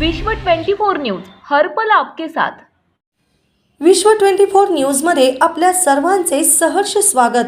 विश्व 24 न्यूज हर पल आपके साथ. विश्व 24 न्यूजमध्ये आपल्या सर्वांचे सहर्ष स्वागत.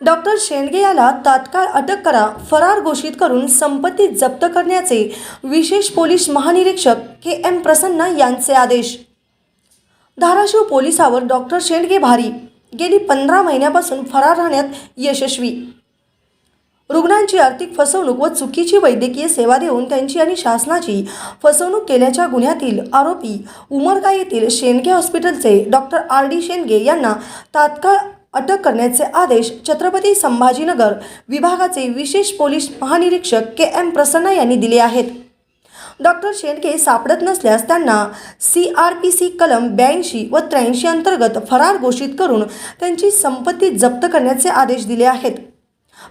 डॉक्टर शेंडगे याला तात्काळ अटक करा फरार घोषित करून संपत्ती जप्त करण्याचे विशेष पोलीस महानिरीक्षक के एम प्रसन्न यांचे आदेश. धाराशिव पोलिसावर डॉक्टर शेंडगे भारी गेली पंधरा महिन्यापासून फरार राहण्यात यशस्वी. रुग्णांची आर्थिक फसवणूक व चुकीची वैद्यकीय सेवा देऊन त्यांची आणि शासनाची फसवणूक केल्याच्या गुन्ह्यातील आरोपी उमरगा येथील शेंडगे हॉस्पिटलचे डॉक्टर आर डी शेंडगे यांना तात्काळ अटक करण्याचे आदेश छत्रपती संभाजीनगर विभागाचे विशेष पोलीस महानिरीक्षक के एम प्रसन्न यांनी दिले आहेत. डॉक्टर शेंडके सापडत नसल्यास त्यांना सी आर पी सी कलम ब्याऐंशी व त्र्याऐंशी अंतर्गत फरार घोषित करून त्यांची संपत्ती जप्त करण्याचे आदेश दिले आहेत.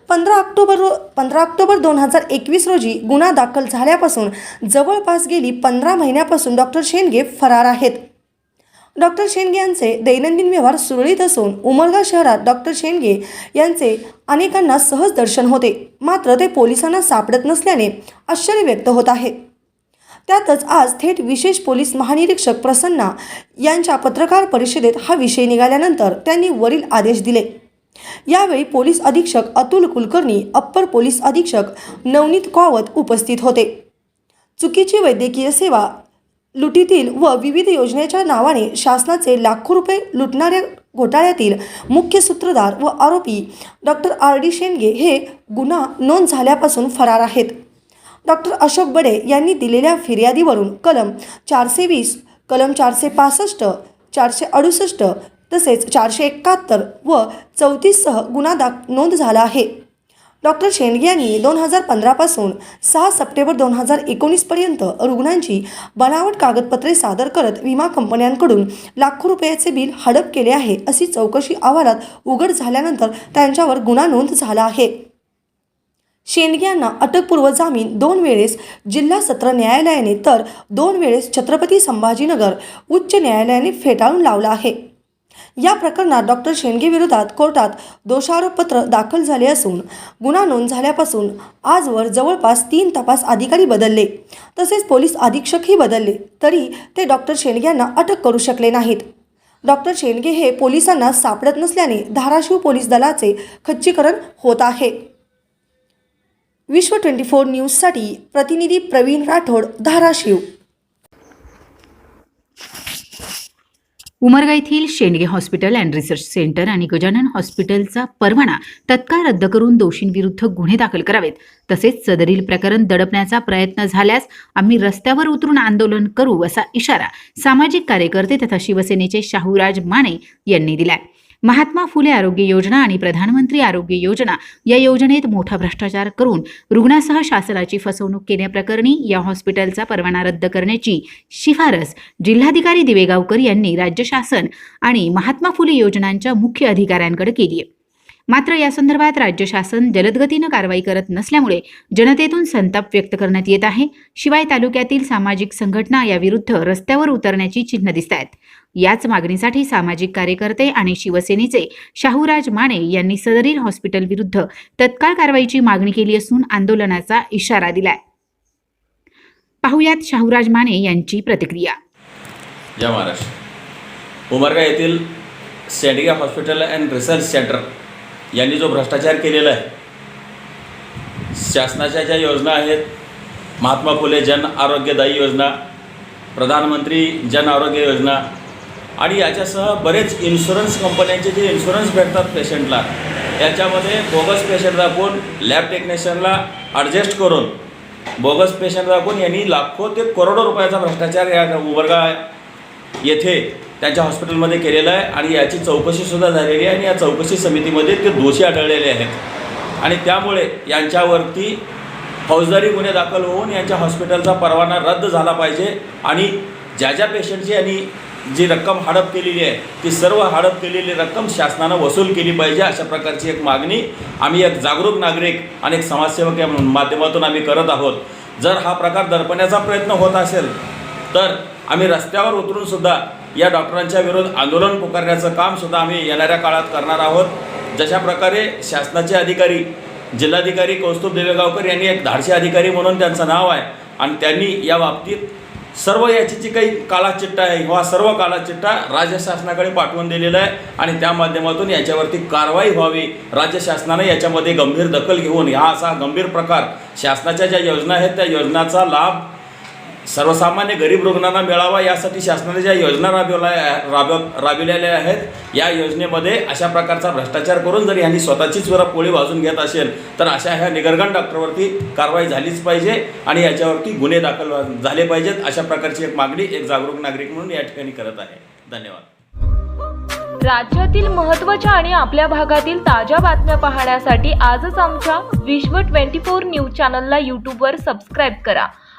पंधरा ऑक्टोबर रो पंधरा ऑक्टोबर दोन हजार एकवीस रोजी गुन्हा दाखल झाल्यापासून जवळपास गेली पंधरा महिन्यापासून डॉक्टर शेंडगे फरार आहेत. डॉक्टर शेंडगे यांचे दैनंदिन व्यवहार सुरळीत असून उमरगा शहरात डॉक्टर शेंडगे यांचे अनेकांना सहज दर्शन होते. मात्र ते पोलिसांना सापडत नसल्याने आश्चर्य व्यक्त होत आहे. त्यातच आज थेट विशेष पोलीस महानिरीक्षक प्रसन्ना यांच्या पत्रकार परिषदेत हा विषय निघाल्यानंतर त्यांनी वरील आदेश दिले. यावेळी पोलीस अधीक्षक अतुल कुलकर्णी अप्पर पोलीस अधीक्षक नवनीत कावत उपस्थित होते. चुकीची वैद्यकीय सेवा लुटीतील व विविध योजनेच्या नावाने शासनाचे लाखो रुपये लुटणाऱ्या घोटाळ्यातील मुख्य सूत्रधार व आरोपी डॉक्टर आर. डी. शेंडगे हे गुन्हा नोंद झाल्यापासून फरार आहेत. डॉक्टर अशोक बडे यांनी दिलेल्या फिर्यादीवरून कलम चारशे वीस कलम चारशे पासष्ट चारशे अडुसष्ट तसेच चारशे एकाहत्तर व चौतीससह गुन्हा दाख नोंद झाला आहे. डॉक्टर शेंडगे यांनी दोन हजार पंधरापासून सहा सप्टेंबर दोन हजार एकोणीसपर्यंत रुग्णांची बनावट कागदपत्रे सादर करत विमा कंपन्यांकडून लाखो रुपयाचे बिल हडप केले आहे अशी चौकशी अहवालात उघड झाल्यानंतर त्यांच्यावर गुन्हा नोंद झाला आहे. शेंडगे यांना अटकपूर्व जामीन दोन वेळेस जिल्हा सत्र न्यायालयाने तर दोन वेळेस छत्रपती संभाजीनगर उच्च न्यायालयाने फेटाळून लावला आहे. या प्रकरणात डॉक्टर शेंडगे विरोधात कोर्टात दोषारोपपत्र दाखल झाले असून गुन्हा नोंद झाल्यापासून आजवर जवळपास तीन तपास अधिकारी बदलले. तसेच पोलीस अधीक्षकही बदलले तरी ते डॉक्टर शेंडगे अटक करू शकले नाहीत. डॉक्टर शेंडगे हे पोलिसांना सापडत नसल्याने धाराशिव पोलीस दलाचे खच्चीकरण होत आहे. विश्व ट्वेंटी फोर न्यूजसाठी प्रतिनिधी प्रवीण राठोड धाराशिव. उमरगा येथील Shendge hospital and research centre आणि गजानन हॉस्पिटलचा परवाना तत्काळ रद्द करून दोषींविरुद्ध गुन्हे दाखल करावेत. तसेच सदरील प्रकरण दडपण्याचा प्रयत्न झाल्यास आम्ही रस्त्यावर उतरून आंदोलन करू असा इशारा सामाजिक कार्यकर्ते तथा शिवसेनेचे शाहूराज माने यांनी दिलाय. महात्मा फुले आरोग्य योजना आणि प्रधानमंत्री आरोग्य योजना या योजनेत मोठा भ्रष्टाचार करून रुग्णासह शासनाची फसवणूक केल्याप्रकरणी या हॉस्पिटलचा परवाना रद्द करण्याची शिफारस जिल्हाधिकारी दिवेगावकर यांनी राज्य शासन आणि महात्मा फुले योजनांच्या मुख्य अधिकाऱ्यांकडे केली आहे. मात्र या संदर्भात राज्य शासन जलदगतीनं कारवाई करत नसल्यामुळे जनतेतून संताप व्यक्त करण्यात येत आहे. शिवाय तालुक्यातील सामाजिक संघटना याविरुद्ध रस्त्यावर उतरण्याची चिन्ह दिसत आहेत. याच मागणीसाठी सामाजिक कार्यकर्ते आणि शिवसेनेचे शाहूराज माने यांनी सदरील हॉस्पिटल विरुद्ध तत्काळ कारवाईची मागणी केली असून आंदोलनाचा इशारा दिलाय. पाहुयात शाहूराज माने यांची प्रतिक्रिया. जय महाराष्ट्र. उमरगा येथील Shendge hospital and research centre यांनी जो भ्रष्टाचार केलेला आहे शासनाच्या ज्या योजना आहेत महात्मा फुले जन आरोग्यदायी योजना प्रधानमंत्री जन आरोग्य योजना आणि याच्यासह बरेच इन्शुरन्स कंपन्यांचे जे इन्शुरन्स भेटतात पेशंटला याच्यामध्ये बोगस पेशंट दाखवून लॅब टेक्निशियनला ॲडजस्ट करून बोगस पेशंट दाखवून यांनी लाखो ते करोडो रुपयाचा भ्रष्टाचार या उमरगा येथे त्यांच्या हॉस्पिटलमध्ये केलेलं आहे आणि याची चौकशीसुद्धा झालेली आहे आणि या चौकशी समितीमध्ये ते दोषी आढळलेले आहेत. आणि त्यामुळे यांच्यावरती फौजदारी गुन्हे दाखल होऊन यांच्या हॉस्पिटलचा परवाना रद्द झाला पाहिजे आणि ज्या ज्या पेशंटची यांनी जी रक्कम हडप केलेली आहे ती सर्व हडप केलेली रक्कम शासनानं वसूल केली पाहिजे अशा प्रकारची एक मागणी आम्ही एक जागरूक नागरिक आणि एक समाजसेवक या माध्यमातून आम्ही करत आहोत. जर हा प्रकार दडपण्याचा प्रयत्न होत असेल तर आम्ही रस्त्यावर उतरूनसुद्धा या डॉक्टरांच्या विरोध आंदोलन पुकारण्याचं कामसुद्धा आम्ही येणाऱ्या काळात करणार आहोत. जशा प्रकारे शासनाचे अधिकारी जिल्हाधिकारी कौस्तुभ देवेगावकर यांनी एक धाडसी अधिकारी म्हणून त्यांचं नाव आहे आणि त्यांनी या बाबतीत सर्व याची जी काही काळाचिट्टा आहे हा सर्व काळाचिट्टा राज्य शासनाकडे पाठवून दिलेला आहे आणि त्या माध्यमातून याच्यावरती कारवाई व्हावी राज्य शासनाने याच्यामध्ये गंभीर दखल घेऊन हा असा गंभीर प्रकार शासनाच्या ज्या योजना आहेत त्या योजनाचा लाभ सर्वसामान्य गरीब रुग्णांना मिळावा यासाठी शासनाने ज्या योजना राबवल्या राबव राबविलेल्या आहेत या योजनेमध्ये अशा प्रकारचा भ्रष्टाचार करून जर यांनी स्वतःचीच जरा पोळी भाजून घेत असेल तर अशा ह्या निगरगण डॉक्टरवरती कारवाई झालीच पाहिजे आणि याच्यावरती गुन्हे दाखल झाले पाहिजेत अशा प्रकारची एक मागणी एक जागरूक नागरिक म्हणून या ठिकाणी करत आहे. धन्यवाद. राज्यातील महत्त्वाच्या आणि आपल्या भागातील ताज्या बातम्या पाहण्यासाठी आजच आमच्या विश्व 24 न्यूज चॅनलला यूट्यूबवर सबस्क्राईब करा.